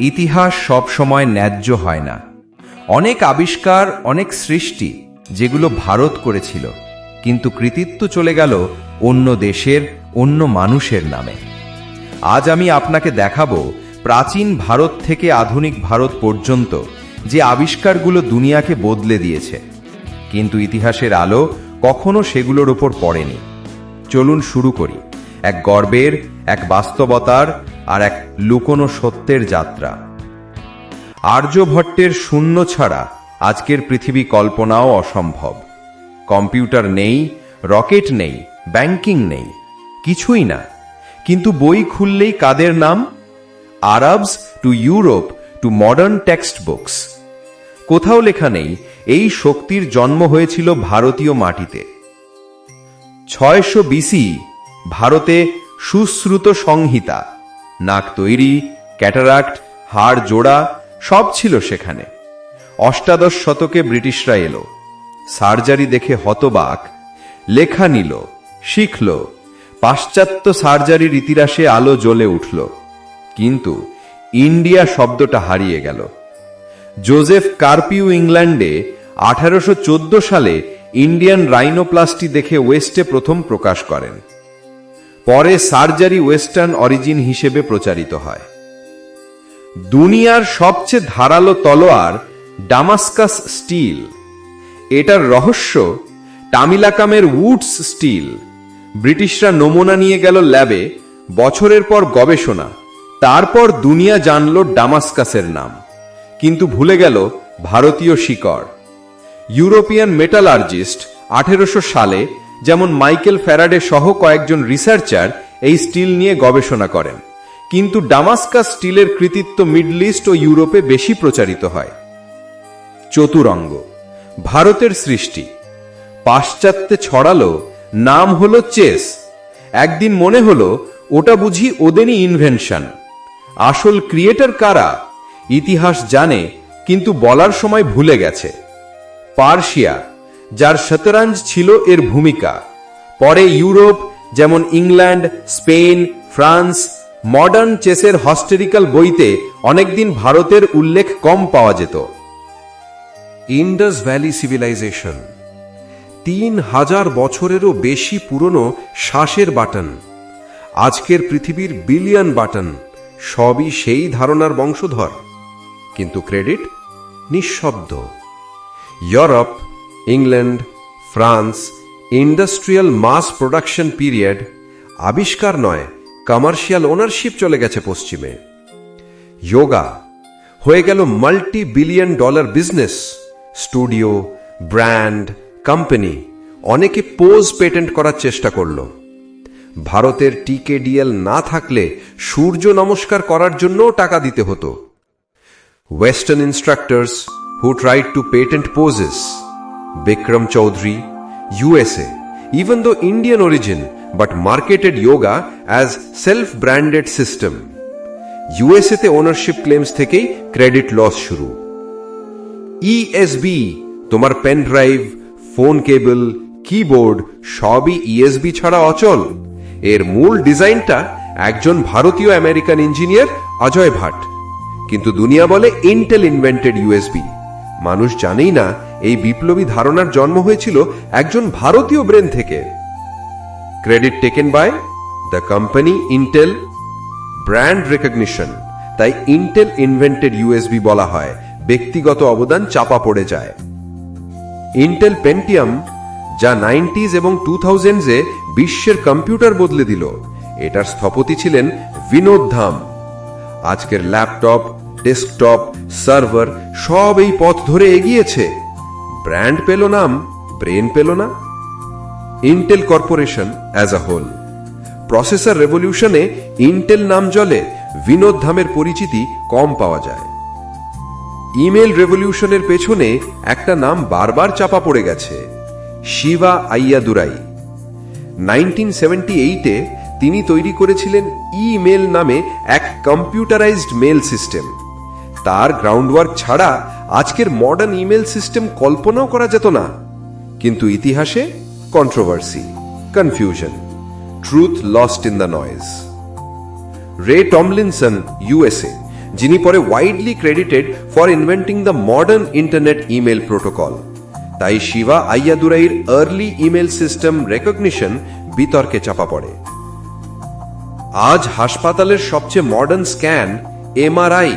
ইতিহাস সব সময় ন্যায্য হয় না। অনেক আবিষ্কার, অনেক সৃষ্টি যেগুলো ভারত করেছিল, কিন্তু কৃতিত্ব চলে গেল অন্য দেশের, অন্য মানুষের নামে। আজ আমি আপনাকে দেখাবো প্রাচীন ভারত থেকে আধুনিক ভারত পর্যন্ত যে আবিষ্কারগুলো দুনিয়াকে বদলে দিয়েছে। কিন্তু ইতিহাসের আলো কখনো সেগুলোর ওপর পড়েনি। চলুন শুরু করি। এক গর্বের, এক বাস্তবতার আর এক লুকোনো সত্যের যাত্রা। আর্যভট্টের শূন্য ছাড়া আজকের পৃথিবী কল্পনাও অসম্ভব। কম্পিউটার নেই, রকেট নেই, ব্যাংকিং নেই, কিছুই না। কিন্তু বই খুললেই কাদের নাম? Arabs to Europe to modern text books কোথাও লেখা নেই, এই শক্তির জন্ম হয়েছিল ভারতীয় মাটিতে। ছয়শো বিসি ভারতে সুশ্রুত সংহিতা। নাক তৈরি, ক্যাটারাক্ট, হাড় জোড়া, সব ছিল সেখানে। অষ্টাদশ শতকে ব্রিটিশরা এলো। সার্জারি দেখে হতবাক, লেখা নিল, শিখল। পাশ্চাত্য সার্জারির ইতিহাসে আলো জ্বলে উঠল। কিন্তু ইন্ডিয়া শব্দটা হারিয়ে গেল। জোজেফ কার্পিউ ইংল্যান্ডে আঠারোশো চোদ্দ সালে ইন্ডিয়ান রাইনোপ্লাস্টি দেখে ওয়েস্টে প্রথম প্রকাশ করেন। পরে সার্জারি ওয়েস্টার্ন অরিজিন হিসেবে প্রচারিত হয়। দুনিয়ার সবচেয়ে ধারালো তলোয়ার ডামাস্কাস স্টিল এটার রহস্য টামিলাকামের উডস স্টিল ব্রিটিশরা নমুনা নিয়ে গেল ল্যাবে, বছরের পর গবেষণা। তারপর দুনিয়া জানল ডামাস্কাসের নাম। কিন্তু ভুলে গেল ভারতীয় শিকড়। ইউরোপিয়ান মেটালার্জিস্ট আঠেরোশো সালে যেমন মাইকেল ফ্যারাডে সহ কয়েকজন রিসার্চার এই স্টিল নিয়ে গবেষণা করেন। কিন্তু ডামাস্কাস স্টিলের কৃতিত্ব মিডল ইস্ট ও ইউরোপে বেশি প্রচারিত হয়। চতুরঙ্গ, ভারতের সৃষ্টি। পাশ্চাত্যে ছড়ালো, নাম হলো চেস। একদিন মনে হলো, ওটা বুঝি ওদেরই ইনভেনশন আসল ক্রিয়েটার কারা? ইতিহাস জানে, কিন্তু বলার সময় ভুলে গেছে। পার্সিয়া যার শতরঞ্জ ছিল এর ভূমিকা। পরে ইউরোপ, যেমন ইংল্যান্ড, স্পেন, ফ্রান্স মডার্ন চেসের হস্টেরিক্যাল বইতে অনেকদিন ভারতের উল্লেখ কম পাওয়া যেত। ইন্ডাস ভ্যালি সিভিলাইজেশন তিন হাজার বছরেরও বেশি পুরনো শ্বাসের বাটন। আজকের পৃথিবীর বিলিয়ন বাটন, সবই সেই ধারণার বংশধর। কিন্তু ক্রেডিট নিঃশব্দ। Europe England France industrial mass production period আবিষ্কার নয় কমার্শিয়াল ওনারশিপ চলে গেছে পশ্চিমে। যোগা হয়ে গেল multi billion dollar business studio brand company অনেকে পোজ পেটেন্ট করার চেষ্টা করল। ভারতের টিকেডিএল না থাকলে সূর্য নমস্কার করার জন্যও টাকা দিতে হতো। Western instructors who tried to patent poses Bikram Choudhury USA even though Indian origin, but marketed yoga as self-branded system. ইউএসএতে ওনারশিপ ক্লেমস থেকেই ক্রেডিট লস শুরু। ইএসবি তোমার pen drive phone cable keyboard সবই ইএসবি ছাড়া অচল। এর মূল ডিজাইনটা একজন ভারতীয় আমেরিকান ইঞ্জিনিয়ার অজয় ভাট। কিন্তু দুনিয়া বলে ইন্টেল ইনভেন্টেড ইউএসবি মানুষ জানেই না এই বিপ্লবী ধারণার জন্ম হয়েছিল একজন ভারতীয় ব্রেন থেকে। Credit taken by the company Intel brand recognition তাই ইন্টেল ইনভেন্টেড ইউএসবি বলা হয়। ব্যক্তিগত অবদান চাপা পড়ে যায়। ইন্টেল পেন্টিয়াম যা নাইনটিজ এবং টু থাউজেন্ডসে বিশ্বের কম্পিউটার বদলে দিল। এটার স্থপতি ছিলেন বিনোদ ধাম। আজকের ল্যাপটপ ডেস্কটপ সার্ভার সব এই পথ ধরে এগিয়েছে। ব্র্যান্ড পেল নাম ব্রেন পেল না। Intel corporation as a whole processor রেভলিউশনে Intel নাম জলে বিনোদ ধামের পরিচিতি কম পাওয়া যায়। ইমেল রেভলিউশনের পেছনে একটা নাম বারবার চাপা পড়ে গেছে, শিবা আইয়াদুরাই। নাইনটিন সেভেন্টি এইটে তিনি তৈরি করেছিলেন ইমেল নামে এক কম্পিউটারাইজড মেল সিস্টেম তার গ্রাউন্ডওয়ার্ক ছাড়া আজকের মডার্ন ইমেল সিস্টেম কল্পনাও করা যেত না। কিন্তু ইতিহাসে controversy confusion truth lost in the noise Ray Tomlinson USA যিনি পরে widely credited for inventing the modern internet email protocol তাই শিবা আইয়াদুরাইয়ের আর্লি ইমেল সিস্টেম রেকগনিশন বিতর্কে চাপা পড়ে। আজ হাসপাতালের সবচেয়ে মডার্ন স্ক্যান এমআরআই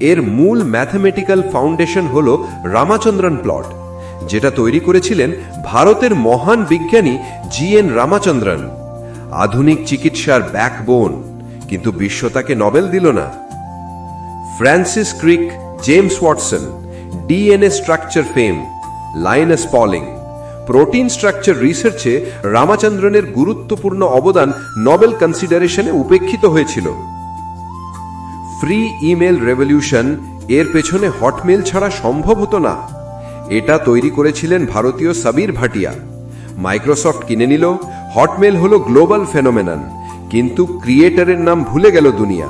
এর মূল ম্যাথমেটিক্যাল ফাউন্ডেশন হল রামাচন্দ্রন প্লট যেটা তৈরি করেছিলেন ভারতের মহান বিজ্ঞানী জি এন রামাচন্দ্রন। আধুনিক চিকিৎসার ব্যাকবোন কিন্তু বিশ্ব তাকে নবেল দিল না। Francis Crick, James Watson DNA structure fame Linus Pauling protein structure রিসার্চে রামাচন্দ্রনের গুরুত্বপূর্ণ অবদান নোবেল কনসিডারেশনে উপেক্ষিত হয়েছিল। ফ্রি ইমেল রেভলিউশন এর পেছনে হটমেল ছাড়া সম্ভব হতো না। এটা তৈরি করেছিলেন ভারতীয় সাবির ভাটিয়া। মাইক্রোসফট কিনে নিল, হটমেল হলো গ্লোবাল ফেনোমেনন, কিন্তু ক্রিয়েটারের নাম ভুলে গেল দুনিয়া।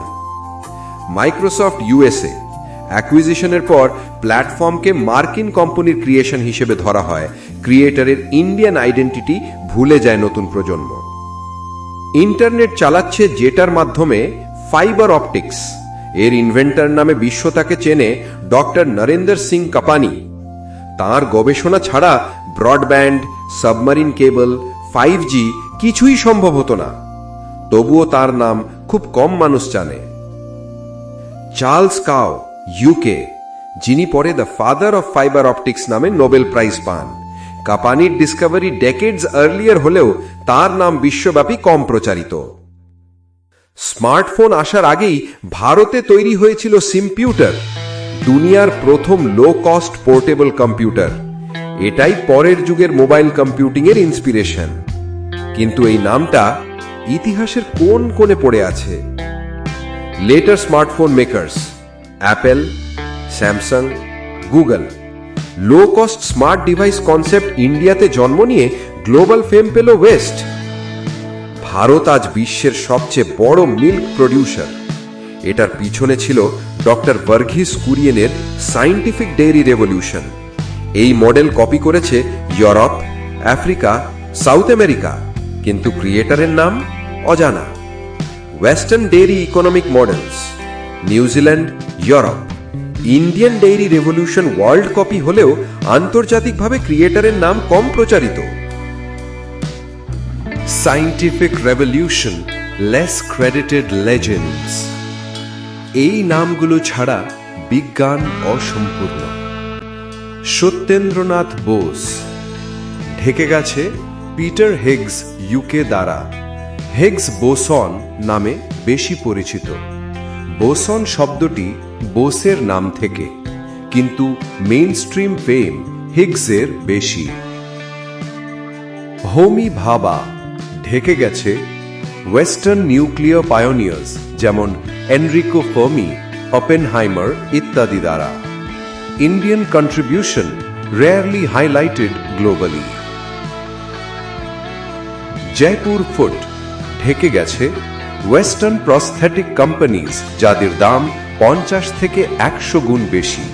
মাইক্রোসফট ইউএসএ, অ্যাকুইজিশনের পর প্ল্যাটফর্মকে মার্কিন কোম্পানির ক্রিয়েশন হিসেবে ধরা হয়। ক্রিয়েটারের ইন্ডিয়ান আইডেন্টিটি ভুলে যায় নতুন প্রজন্ম। ইন্টারনেট চালাচ্ছে যেটার মাধ্যমে ফাইবার অপটিক্স। এর ইনভেন্টার নামে বিশ্ব তাকে চেনে ডক্টর নরেন্দ্র সিং কাপানি। তার গবেষণা ছাড়া broadband, submarine cable five G কিছুই সম্ভব হতো না। তবুও তার নাম খুব কম মানুষ জানে। চার্লস কাও ইউকে যিনি পরে the father of fibre optics নামে নোবেল প্রাইজ পান। কাপানির ডিসকভারি ডেকেডস আর্লিয়ার হলেও তার নাম বিশ্বব্যাপী কম প্রচারিত। স্মার্টফোন আসার আগেই ভারতে তৈরি হয়েছিল সিম্পিউটার, দুনিয়ার প্রথম লো কস্ট পোর্টেবল কম্পিউটার এটাই পরের যুগের মোবাইল কম্পিউটিং এর ইন্সপিরেশন কিন্তু এই নামটা ইতিহাসের কোন কোণে পড়ে আছে? Later smartphone makers Apple Samsung Google low cost smart device concept ইন্ডিয়াতে জন্ম নিয়ে গ্লোবাল ফেম পেল ওয়েস্ট ভারত আজ বিশ্বের সবচেয়ে বড় মিল্ক প্রডিউসার। এটার পিছনে ছিল ডক্টর ভার্ঘিস কুরিয়েনের সাইন্টিফিক ডেয়ারি রেভলিউশন। এই মডেল কপি করেছে ইউরোপ, আফ্রিকা, সাউথ আমেরিকা। কিন্তু ক্রিয়েটারের নাম অজানা। Western dairy economic models, New Zealand, Europe. Indian dairy revolution world copy হলেও আন্তর্জাতিকভাবে ক্রিয়েটারের নাম কম প্রচারিত। Scientific revolution less credited legends এই নামগুলো ছাড়া বিজ্ঞান অসম্পূর্ণ। সত্যেন্দ্রনাথ বোস, ঢেকে গেছে পিটার হেগস ইউকে দ্বারা। হেগস বোসন নামে বেশি পরিচিত। বোসন শব্দটি বোসের নাম থেকে, কিন্তু মেইন স্ট্রিম ফেম হিগসের বেশি। হোমি ভাবা ঢেকে গেছে ওয়েস্টার্ন নিউক্লিয়ার পায়োনিয়ার্স যেমন এনরিকো ফার্মি অপেনহাইমার ইত্যাদি দ্বারা। Indian contribution rarely highlighted globally Jaipur foot ঢেকে গেছে ওয়েস্টার্ন প্রস্থেটিক কোম্পানিজ যাদের দাম পঞ্চাশ থেকে একশো গুণ বেশি।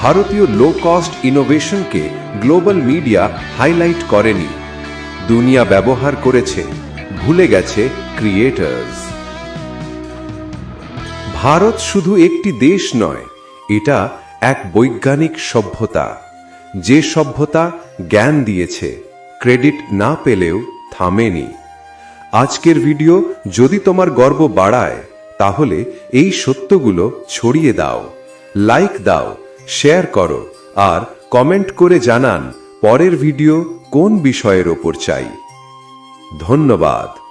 ভারতীয় লো কস্ট ইনোভেশনকে গ্লোবাল মিডিয়া হাইলাইট করেনি। দুনিয়া ব্যবহার করেছে, ভুলে গেছে ক্রিয়েটার্স ভারত শুধু একটি দেশ নয়, এটা এক বৈজ্ঞানিক সভ্যতা। যে সভ্যতা জ্ঞান দিয়েছে, ক্রেডিট না পেলেও থামেনি। আজকের ভিডিও যদি তোমার গর্ব বাড়ায়, তাহলে এই সত্যগুলো ছড়িয়ে দাও লাইক দাও শেয়ার করো, আর কমেন্ট করে জানান পরের ভিডিও কোন বিষয়ের ওপর চাই? ধন্যবাদ।